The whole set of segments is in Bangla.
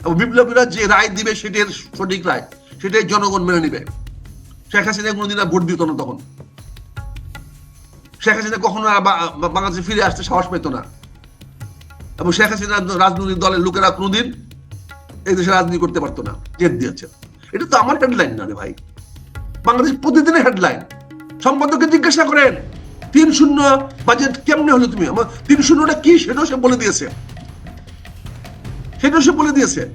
বিপ্লবীরা যে রায় দিবে সেটার সঠিক রায়, সেটাই জনগণ মেনে নিবে। শেখ হাসিনা কোনোদিন ভোট দিত না তখন। শেখ হাসিনা কখনো বাংলাদেশে ফিরে আসতে সাহস পেত না। এবং শেখ হাসিনা রাজনৈতিক দলের লোকেরা কোনোদিন এই দেশে রাজনীতি করতে পারতো না, জেদ দিয়েছে। এটা তো আমার হেডলাইন না রে ভাই। বাংলাদেশ প্রতিদিনের হেডলাইন সম্পাদককে জিজ্ঞাসা করেন, তিন শূন্য বাজেট কেমনে হলো তুমি? আমার তিন শূন্যটা কি সেটাও সে বলে দিয়েছে। সেটাও সে বলে দিয়েছে।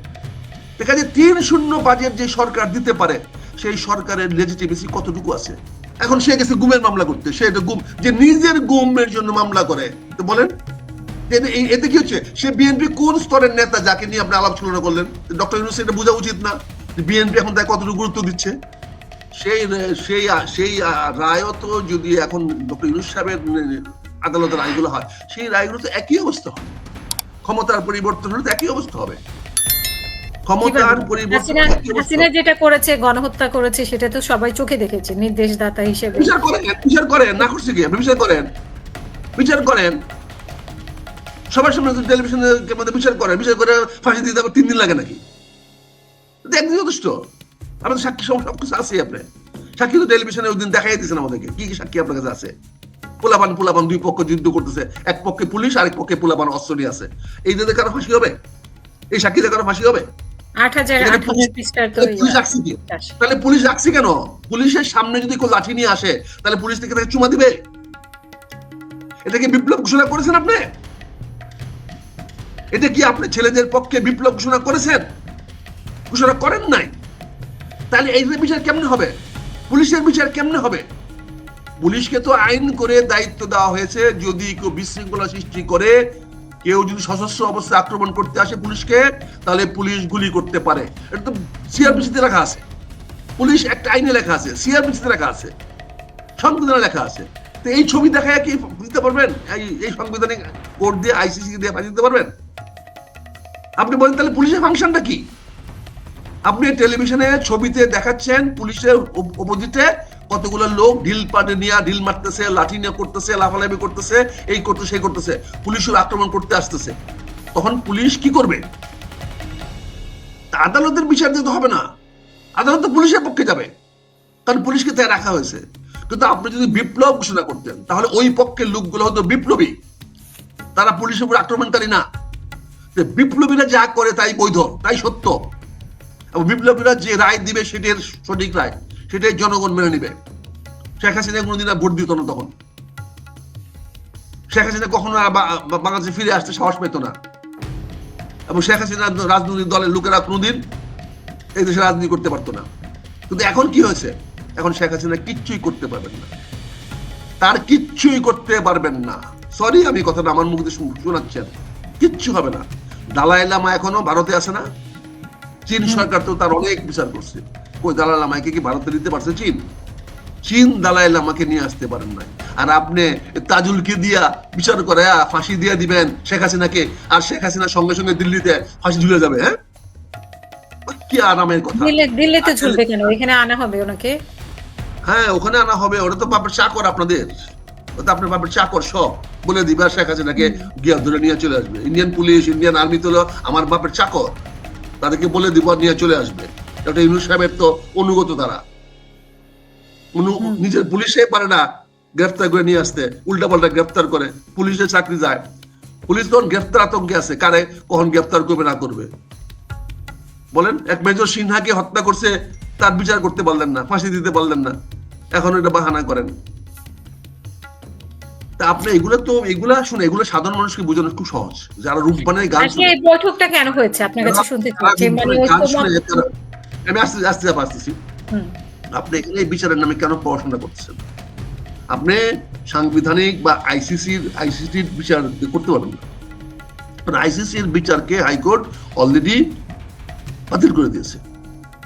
দেখা যায় তিন শূন্য বাজেট যে সরকার দিতে পারে, সেই সরকারের লেজিটিমেসি কতটুকু আছে? এখন সে গেছে গুমের মামলা করতে। সে এটা গুম যে নিজের গুমের জন্য মামলা করে তো বলেন। এতে- কি হচ্ছে? সে বিএনপি কোন স্তরের নেতা যাকে নিয়ে আপনি আলাপ আলোচনা করলেন? ডক্টর ইউনুস, এটা বোঝা উচিত না বিএনপি এখন তাই কতটুকু গুরুত্ব দিচ্ছে? সেই সেই সেই রায়ও তো যদি এখন ডক্টর ইউনুস সাহেবের আদালতের রায়গুলো হয়, সেই রায়গুলো তো একই অবস্থা হবে ক্ষমতার পরিবর্তন হলে একই অবস্থা হবে। ক্ষমতার পরিবর্তন হাসিনা যেটা করেছে গণহত্যা করেছে সেটা তো সবাই চোখে দেখেছে নির্দেশদাতা হিসেবে। বিচার করেন বিচার করেন না করছে কি? আপনি বিচার করেন। বিচার করেন। সবার সামনে টেলিভিশনের মধ্যে বিচার করেন বিচার করে ফাঁসি দিতে আবার তিন দিন লাগে নাকি? একদিন যথেষ্ট। আমাদের সাক্ষী সব সবকিছু আছে আপনি। সাক্ষী তো টেলিভিশনে ওই দিন দেখাই দিয়েছেন আমাদেরকে। কি কি সাক্ষী আপনার কাছে আছে? পোলাপান পোলাপান দুই পক্ষ যুদ্ধ করতেছে। এক পক্ষে পুলিশ আরেক পক্ষে পোলাপান অস্ত্র নিয়ে আছে। এই দিনে কারও ফাঁসি হবে? এই সাক্ষীদের কারও ফাঁসি হবে? তাহলে পুলিশ রাখছে কেন? পুলিশের সামনে যদি কেউ লাঠি নিয়ে আসে তাহলে পুলিশ থেকে তাকে চুমা দিবে? এটা কি বিপ্লব ঘোষণা করেছেন আপনি? এটা কি আপনি ছেলেদের পক্ষে বিপ্লব ঘোষণা করেছেন? ঘোষণা করেন নাই? তাহলে এই যে বিচার কেমনে হবে? পুলিশের বিচার কেমনে হবে? পুলিশকে তো আইন করে দায়িত্ব দেওয়া হয়েছে, যদি কেউ বিশৃঙ্খলা সৃষ্টি করে, কেউ যদি সশস্ত্র অবস্থায় আক্রমণ করতে আসে পুলিশকে, তাহলে পুলিশ গুলি করতে পারে। এটা তো সিআরপিসিতে লেখা আছে। পুলিশ একটা আইনে লেখা আছে, সিআরপিসিতে লেখা আছে। সংবিধানে লেখা আছে। তো এই ছবি দেখায় কি দিতে পারবেন? এই এই সাংবিধানিক কোর্ট দিয়ে আইসিসি দিয়ে ফাঁসি দিতে পারবেন? আপনি বলেন তাহলে পুলিশের ফাংশনটা কি? আপনি টেলিভিশনে ছবিতে দেখাচ্ছেন পুলিশের অপোজিটে কতগুলো লোক ঢিল পাটে নিয়ে ঢিল মারতেছে, লাঠি নিয়ে করতেছে, লাফালাফি করতেছে, এই করতেছে, সেই করতেছে, পুলিশের আক্রমণ করতে আসতেছে। তখন পুলিশ কি করবে? আদালতের বিচার দিতে হবে না। আদালত তো পুলিশের পক্ষে যাবে। কারণ পুলিশকে তাই রাখা হয়েছে। কিন্তু আপনি যদি বিপ্লব ঘোষণা করতেন, তাহলে ওই পক্ষের লোকগুলো হতো বিপ্লবী। তারা পুলিশের উপর আক্রমণকারী না। বিপ্লবীরা যা করে তাই বৈধ, তাই সত্য। এবং বিপ্লবীরা যে রায় দিবে, সেটার সঠিক রায়। সেটাই জনগণ মেনে নিবে। শেখ হাসিনা কোনোদিন ভোট দিত না তখন। শেখ হাসিনা কখনো বাংলাদেশে ফিরে আসতে সাহস পেত না। এবং শেখ হাসিনা রাজনৈতিক দলের লোকেরা কোনোদিন এই দেশে রাজনীতি করতে পারতো না। কিন্তু এখন কি হয়েছে? এখন শেখ হাসিনা কিচ্ছুই করতে পারবেন না। তার কিচ্ছুই করতে পারবেন না। সরি আমি কথাটা আমার মুখ দিয়ে শুন- শোনাচ্ছেন। কিচ্ছু হবে না। দালাই লামা এখনও ভারতে আছে না। চীন সরকার তো তার অনেক বিচার করছে। ওই দালাই লামাকে কি ভারতে দিতে পারছে চীন? চীন দালাই লামাকে নিয়ে আসতে পারেন নাই। আর আপনি তাজুলকে দিয়া বিচার করে ফাঁসি দিয়ে দিবেন শেখ হাসিনাকে আর শেখ হাসিনা সঙ্গে সঙ্গে দিল্লিতে ফাঁসি ঝুলে যাবে হ্যাঁ? কি আরামের কথা। দিল্লিতে ঝুলবে কেন? এখানে আনা হবে ওনাকে? হ্যাঁ ওখানে আনা হবে। ওটা তো বাপের চাকর আপনাদের। ওটা আপনার বাপের চাকর সব। বলে দিবে আর শেখ হাসিনাকে গিয়া ধরে নিয়ে চলে আসবে। ইন্ডিয়ান পুলিশ ইন্ডিয়ান আর্মি তো আমার বাপের চাকর। তাদেরকে বলে দিব নিয়ে চলে আসবে। এটা ইউনুস সাহেবের তো অনুগত তারা। নিজের পুলিশে পারে না গ্রেফতার করে নিয়ে আসতে উল্টা পাল্টা গ্রেফতার করে পুলিশের চাকরি যায়। পুলিশ তখন গ্রেফতার আতঙ্কে আছে কারে কখন গ্রেফতার করবে না করবে। বলেন এক মেজর সিনহাকে হত্যা করছে তার বিচার করতে পারলেন না ফাঁসি দিতে পারলেন না এখন এটা বাহানা করেন। তা আপনি এগুলো তো এগুলা শুনে এগুলো সাধারণ মানুষকে বোঝানো খুব সহজ যারা রূপবানের গান বৈঠকটা কেন হয়েছে? আপনার কাছে শুনতে আমি আস্তে আস্তে আসতেছি। আপনি এখানে এই বিচারের নামে কেন পড়াশোনা করতেছেন? আপনি সাংবিধানিক বা আইসিসির আইসিসির বিচার করতে পারবেন না। কারণ আইসিসির বিচারকে হাইকোর্ট অলরেডি বাতিল করে দিয়েছে।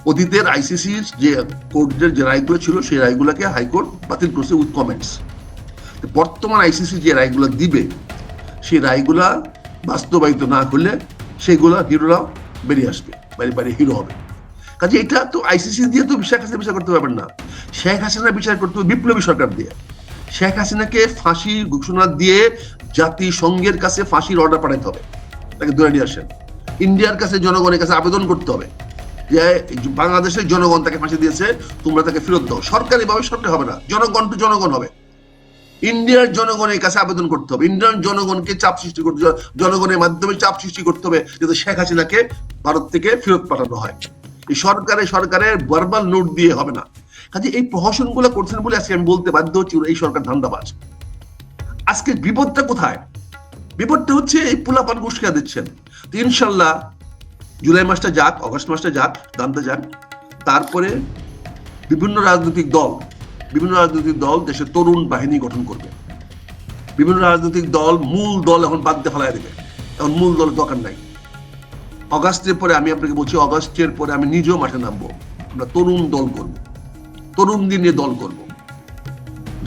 অতীতের আইসিসির যে কোর্টের যে রায়গুলো ছিল সেই রায়গুলোকে হাইকোর্ট বাতিল করেছে উইথ কমেন্টস বর্তমান আইসিসি যে রায়গুলো দিবে সেই রায়গুলা বাস্তবায়িত না করলে সেগুলা হিরোরা বেরিয়ে আসবে বাড়ি বাড়ি হিরো হবে। কাজে এটা তো আইসিসি দিয়ে তো শেখ হাসিনা বিচার করতে পারবেন না। শেখ হাসিনা বিচার করতে হবে বিপ্লবী সরকার দিয়ে। শেখ হাসিনাকে ফাঁসি ঘোষণা দিয়ে জাতিসংঘের কাছে ফাঁসির অর্ডার পাঠাইতে হবে। তাকে ধরে নিয়ে আসেন। ইন্ডিয়ার কাছে, জনগণের কাছে আবেদন করতে হবে যে বাংলাদেশের জনগণ তাকে ফাঁসি দিয়েছে, তোমরা তাকে ফেরত দাও। সরকারি ভাবে সরকার হবে না, জনগণ টু জনগণ হবে। ইন্ডিয়ার জনগণের কাছে আবেদন করতে হবে। ইন্ডিয়ান জনগণকে চাপ সৃষ্টি করতে জনগণের মাধ্যমে চাপ সৃষ্টি করতে হবে, যাতে শেখ হাসিনাকে ভারত থেকে ফেরত পাঠানো হয়। সরকারে সরকারের ভার্বাল নোট দিয়ে হবে না। কাজে এই প্রহসনগুলো করছেন বলে আজকে আমি বলতে বাধ্য হচ্ছি এই সরকার ধান্দাবাজ। আজকে বিপদটা কোথায়? বিপদটা হচ্ছে এই পোলাপান ঘুষকা দিচ্ছেন। ইনশাল্লাহ জুলাই মাসটা যাক, অগস্ট মাসটা যাক দামটা যাক। তারপরে বিভিন্ন রাজনৈতিক দল, বিভিন্ন রাজনৈতিক দল দেশের তরুণ বাহিনী গঠন করবে। বিভিন্ন রাজনৈতিক দল, মূল দল এখন বাদ দিয়ে ফেলাই দেবে। এখন মূল দলের দরকার নাই। অগাস্টের পরে আমি আপনাকে বলছি অগাস্টের পরে আমি নিজেও মাঠে নামবো। আমরা তরুণ দল করব। তরুণদের নিয়ে দল করব।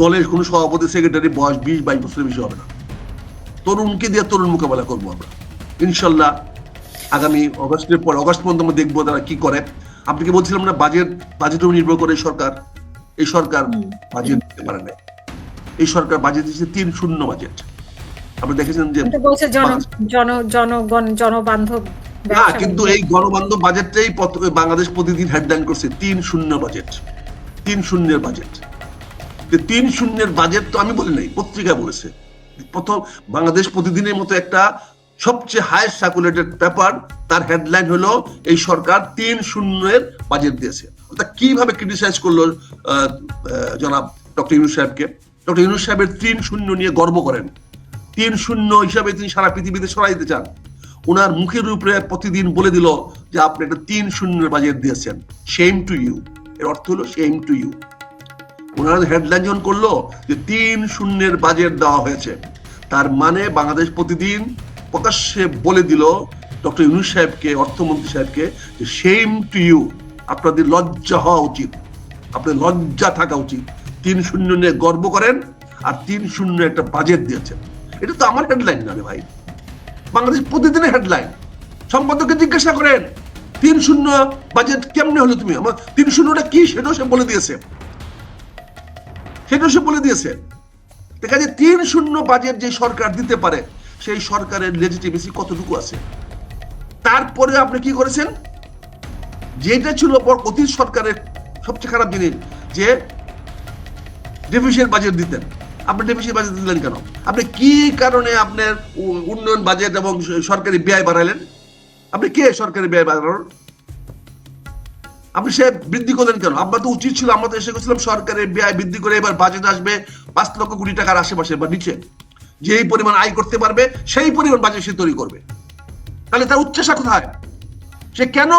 দলের কোনো সভাপতি সেক্রেটারি বয়স বিশ বাইশ বছরের বেশি হবে না। তরুণকে দিয়ে তরুণ মোকাবেলা করব আমরা। ইনশাল্লাহ আগামী অগস্টের পর অগস্ট পর্যন্ত আমরা দেখব তারা কি করে। আপনি কি বলছিলাম না বাজেট উপর নির্ভর করে সরকার। এই সরকার বাজেট দিতে পারে না। এই সরকার বাজেট দিচ্ছে তিন শূন্য বাজেট। আপনি দেখেছেন যে জনগণ জনবান্ধব না কিন্তু এই বাজেটটাই বাংলাদেশ প্রতিদিন হেডলাইন করছে তিন শূন্য বাজেট। তিন শূন্যের বাজেট। তিন শূন্যের বাজেট তো আমি বলি নাই পত্রিকা বলেছে। প্রথম বাংলাদেশ প্রতিদিনের মতো একটা সবচেয়ে হাইস্ট সার্কুলেটেড পেপার তার হেডলাইন হলো এই সরকার তিন শূন্যের বাজেট দিয়েছে। তা কীভাবে ক্রিটিসাইজ করল জনাব ডক্টর ইউনুস সাহেবকে? ডক্টর ইউনুস সাহেবের তিন শূন্য নিয়ে গর্ব করেন। তিন শূন্য হিসাবে তিনি সারা পৃথিবীতে সরাইতে চান। ওনার মুখের উপরে প্রতিদিন বলে দিল যে আপনি একটা তিন শূন্যের বাজেট দিয়েছেন। সেম টু ইউ এর অর্থ হলো সেম টু ইউ ওনারা হেডলাইন যখন করল যে তিন শূন্যের বাজেট দেওয়া হয়েছে, তার মানে বাংলাদেশ প্রতিদিন প্রকাশ্যে বলে দিল ডক্টর ইউনুস সাহেবকে, অর্থমন্ত্রী সাহেবকে যে সেম টু ইউ আপনাদের লজ্জা হওয়া উচিত। আপনাদের লজ্জা থাকা উচিত। তিন শূন্য নিয়ে গর্ব করেন আর তিন শূন্য একটা বাজেট দিয়েছেন। এটা তো আমার হেডলাইন না রে ভাই। বাংলাদেশ প্রতিদিনের হেডলাইন সম্পাদককে জিজ্ঞাসা করেন, তিন শূন্য বাজেট কেমনে হলো তুমি? আমার তিন শূন্যটা কি সেটাও সে বলে দিয়েছে। সেটাও সে বলে দিয়েছে। দেখা যায় তিন শূন্য বাজেট যে সরকার দিতে পারে, সেই সরকারের লেজিটিমেসি কতটুকু আছে? তারপরে আপনি কি করেছেন? যেটা ছিল পর অতীত সরকারের সবচেয়ে খারাপ জিনিস, যে ডেফিসিয়েন্ট বাজেট দিতেন। আপনি ডেফিসিয়েন্ট বাজেট দিলেন কেন? আপনি কি কারণে আপনার উন্নয়ন বাজেট এবং সরকারি ব্যয় বাড়াইলেন আপনি কে সরকারি ব্যয় বাড়ানোর? আপনি সে বৃদ্ধি করলেন কেন? আপনার তো উচিত ছিল, আমরা তো এসে গেছিলাম, সরকারের ব্যয় বৃদ্ধি করে এবার বাজেট আসবে, পাঁচ লক্ষ কোটি টাকার আশেপাশে বা নিচে। যেই পরিমাণ আয় করতে পারবে, সেই পরিমাণ বাজেট সে তৈরি করবে। তাহলে তার উচ্চাসা কোথায়? সে কেন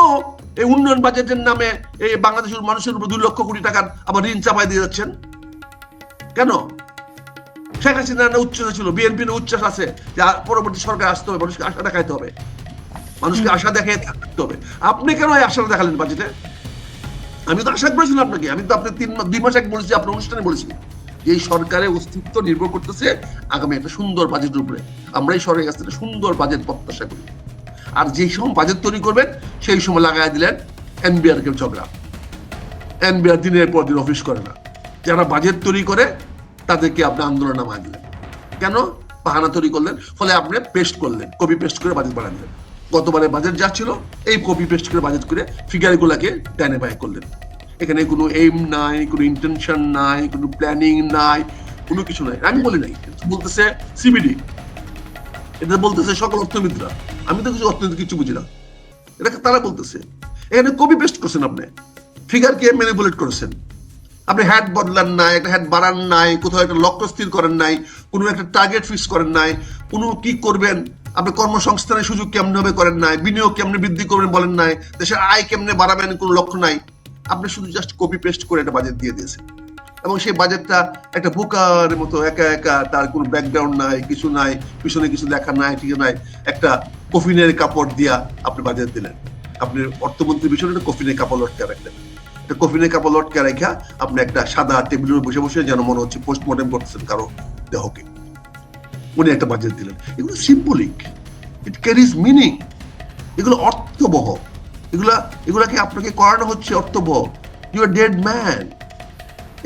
এই উন্নয়ন বাজেটের নামে এই বাংলাদেশের মানুষের উপর দুই লক্ষ কোটি টাকার আবার ঋণ চাপাই দিয়ে যাচ্ছেন? কেন? শেখ হাসিনার না উচ্চাসা ছিল বিএনপির উচ্চাস আছে যে পরবর্তী সরকার আসতে হবে মানুষকে আশা দেখাইতে হবে। মানুষকে আশা দেখাই থাকতে হবে। আপনি কেন এই আশাটা দেখালেন বাজেটে আমি তো আশা করেছিলাম আপনাকে। আমি তো আপনি তিন দুই মাস আগে বলেছি আপনার অনুষ্ঠানে বলেছি। এই সরকারের অস্তিত্ব নির্ভর করতেছে আগামী একটা সুন্দর বাজেটের উপরে। আমরা এই সরকারের কাছ থেকে সুন্দর বাজেট প্রত্যাশা করি। আর যেই সময় বাজেট তৈরি করবেন সেই সময় লাগাই দিলেন এনবিআর কে ঝগড়া। এনবিআর দিনের পর দিন অফিস করে না। যারা বাজেট তৈরি করে তাদেরকে আপনি আন্দোলন নামায় দিলেন। কেন? বাহানা তৈরি করলেন, ফলে আপনি পেস্ট করলেন কপি পেস্ট করে বাজেট বাড়ান দিলেন। গতবারে বাজেট যা ছিল, এই কপি পেস্ট করে বাজেট করে ফিগার গুলাকে ডাইনে বাই করলেন। এখানে কোনো এইম নাই, কোনো ইন্টেনশন নাই, কোনো প্ল্যানিং নাই, কোনো কিছু নাই। আমি বলি নাই বলতেছে সিবিডি এটা বলতেছে সকল অর্থনীতিরা। আমি তো কিছু অর্থনীতি কিছু বুঝি না। এটা তারা বলতেছে। এখানে কপি পেস্ট করছেন আপনি। ফিগারকে ম্যানিপুলেট করেছেন। আপনি হ্যাট বদলান নাই, একটা হ্যাট বাড়ান নাই, কোথাও একটা লক্ষ্য স্থির করেন নাই, কোনো একটা টার্গেট ফিক্স করেন নাই, কোনো কি করবেন? আপনি কর্মসংস্থানের সুযোগ কেমনে হবে করেন নাই, বিনিয়োগ কেমনে বৃদ্ধি করবেন বলেন নাই, দেশের আয় কেমনে বাড়াবেন কোনো লক্ষ্য নাই। আপনি শুধু জাস্ট কপি পেস্ট করে একটা বাজেট দিয়ে দিয়েছেন। এবং সেই বাজেটটা একটা বোকার মতো একা একা, তার কোনো ব্যাকগ্রাউন্ড নাই, কিছু নাই, পিছনে কিছু লেখা নাই ঠিক নাই, একটা কফিনের কাপড় দিয়া আপনি বাজেট দিলেন। আপনি অর্থমন্ত্রীর পিছনে একটা কফিনের কাপড় লটকে রাখলেন। একটা কফিনের কাপড় লটকে রেখা আপনি একটা সাদা টেবিলের উপর বসে বসে যেন মনে হচ্ছে পোস্টমর্টম করতেছেন কারও দেহকে। উনি একটা বাজেট দিলেন। এগুলো সিম্বলিক ইট ক্যারিজ মিনিং এগুলো অর্থবহ। এগুলা এগুলাকে আপনাকে করানো হচ্ছে অর্থবহ। ইউ আর ডেড ম্যান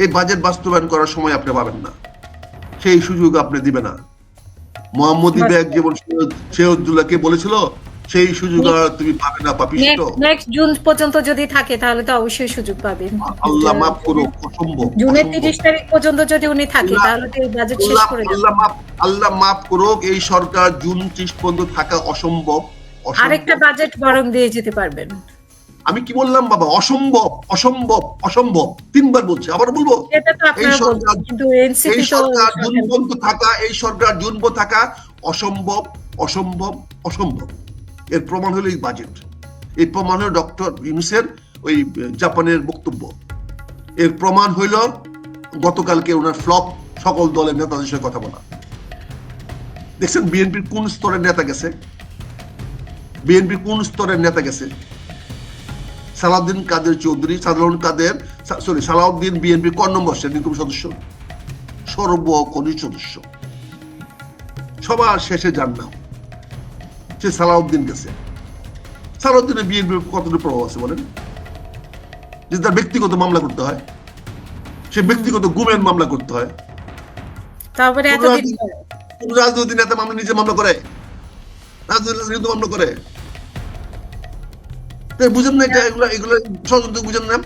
এই বাজেট বাস্তবায়ন করার সময় আপনি পাবেন না। সেই সুযোগ আপনি দিবে না। মোহাম্মদ ইবেক যেমন সৈয়দুল্লাহকে বলেছিল সেই সুযোগ আর তুমি পাবে না পাপিষ্ট নেক্সট জুন পর্যন্ত যদি থাকে তাহলে তো অবশ্যই সুযোগ পাবেন আল্লাহ অসম্ভব জুনের অসম্ভব। তিরিশ তারিখ পর্যন্ত যদি উনি থাকে তাহলে তো বাজেট শেষ করে আল্লাহ আল্লাহ করুক এই সরকার জুন ত্রিশ পর্যন্ত থাকা অসম্ভব। আরেকটা বাজেট বরং দিয়ে যেতে পারবেন। আমি কি বললাম বাবা? অসম্ভব অসম্ভব অসম্ভব। তিনবার বলছি আবার বলব? এই সরকার এই সরকার জুন পর্যন্ত থাকা এই সরকার জুন পর্যন্ত থাকা অসম্ভব অসম্ভব অসম্ভব। এর প্রমাণ হলো এই বাজেট এর প্রমাণ হলো ডক্টর ইউনুসের ওই জাপানের বক্তব্য। এর প্রমাণ হইল গতকালকে ওনার ফ্লপ, সকল দলের নেতাদের সঙ্গে কথা বলা। দেখছেন, বিএনপির কোন স্তরের নেতা গেছে? বিএনপির কোন স্তরের নেতা গেছে? সালাউদ্দিন কাদের চৌধুরী, সাধারণ কাদের সরি সালাউদ্দিন বিএনপি ক নম্বর শ্রেণি কমিটির সদস্য? সর্বকনিষ্ঠ সদস্য। সবার শেষে যার সে সালাউদ্দিন গেছে। সালাউদ্দিনের বিএনপির কতটুকু প্রভাব আছে বলেন? যে তার ব্যক্তিগত মামলা করতে হয় সে ব্যক্তিগত গুমের মামলা করতে হয়। তারপরে কোন রাজনৈতিক নেতা মামলা নিজে মামলা করে। রাজনৈতিক নেতা মামলা করে। বুঝেন না এটা এগুলো এগুলো ষড়যন্ত্র বুঝেন না।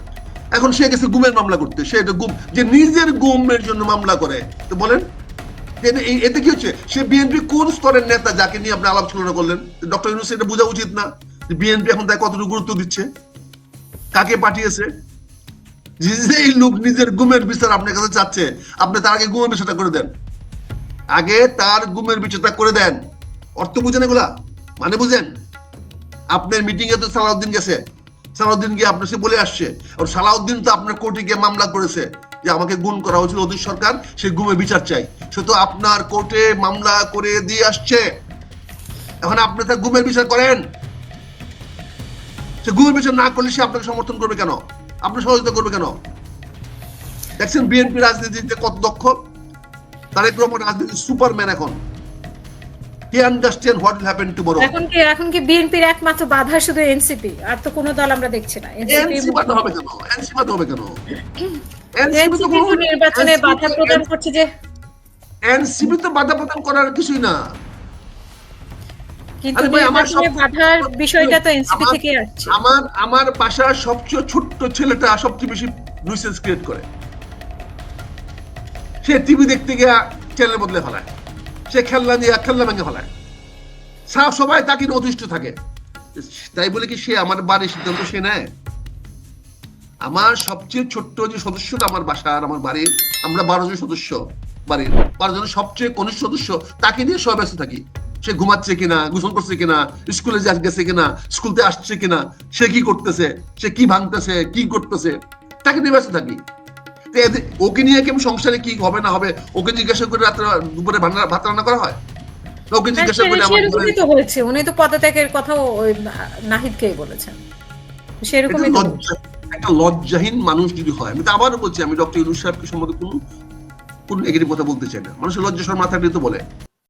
এখন সে গেছে গুমের মামলা করতে। সে এটা গুম যে নিজের গুমের জন্য মামলা করে। তো বলেন এতে- কি হচ্ছে? সে বিএনপি কোন স্তরের নেতা যাকে নিয়ে আপনি আলোচনা করলেন? ডক্টর ইউনুস, এটা বোঝা উচিত না যে বিএনপি এখন তাই কতটুকু গুরুত্ব দিচ্ছে? কাকে পাঠিয়েছে? লোক নিজের গুমের বিচার আপনার কাছে চাচ্ছে, আপনি তার আগে গুমের বিচারটা করে দেন। আগে তার গুমের বিচারটা করে দেন। অর্থ বুঝেন এগুলা? মানে বুঝেন? আপনার মিটিং এ তো সালাউদ্দিন গেছে। সালাউদ্দিন গিয়ে আপনার সে বলে আসছে। আর সালাউদ্দিন তো আপনার কোর্টে গিয়ে মামলা করেছে। যে আমাকে গুম করা হয়েছিল অধীর সরকার সে গুমে বিচার চাই। সে তো আপনার কোর্টে মামলা করে দিয়ে আসছে। এখন আপনি তার গুমের বিচার করেন। সে গুমের বিচার না করলে সে আপনাকে সমর্থন করবে কেন? আপনার সহযোগিতা করবে কেন? দেখছেন বিএনপি রাজনীতিতে কত দক্ষ? তারেক রহমান রাজনীতির সুপারম্যান এখন। He understand what will happen tomorrow এখন কি এখন কি বিএনপির একমাত্র বাধা শুধু এনসিপি? আর তো কোনো দল আমরা দেখছি না। এনসি বাদ হবে কেন? এনসি বাদ হবে কেন? এনসিপি নির্বাচনে বাধা প্রদান করছে যে এনসিপি তো বাধা প্রদান করার কিছুই না। কিন্তু আমার নির্বাচনে বাধার বিষয়টা তো এনসিপি থেকে আসছে। আমার আমার বাসার সবচেয়ে ছোট্ট ছেলেটা সবচেয়ে বেশি নুইসেন্স ক্রিয়েট করে। সে টিভি দেখতে গিয়ে চ্যানেল বদলে ফেলায়। সে খেলনা দিয়ে খেলনা ভেঙে ফেলায়। সবাই তাকে নিয়ে অতিষ্ঠ থাকে। তাই বলে কি সে আমার বাড়ির সিদ্ধান্ত সে নেয়? আমার সবচেয়ে ছোট্ট যে সদস্যটা আমার বাসার আমার বাড়ির আমরা বারো জন সদস্য বাড়ির। বারো জনের সবচেয়ে কনিষ্ঠ সদস্য তাকে নিয়ে সবাই ব্যস্ত থাকি। সে ঘুমাচ্ছে কিনা গোসল করছে কিনা স্কুলে যা গেছে কিনা স্কুলতে আসছে কিনা সে কি করতেছে সে কি ভাঙতেছে কি করতেছে তাকে নিয়ে ব্যস্ত থাকি। ওকে নিয়ে কি আমি সংসারে কি হবে না হবে ওকে জিজ্ঞাসা করে রাত্রে দুপুরে ভাত রান্না করা হয়? ওকে জিজ্ঞাসা করে আমার তো হয়েছে উনি তো পদত্যাগের ওই নাহিদকেই বলেছেন। সেরকমই একটা লজ্জাহীন মানুষ যদি হয়, আমি তো আবারও বলছি, আমি ডক্টর ইউনুস সাহেবকে সম্বন্ধে কোনো কোনো নেগেটিভ কথা বলতে চাই না। মানুষের লজ্জা মাথা তো বলে।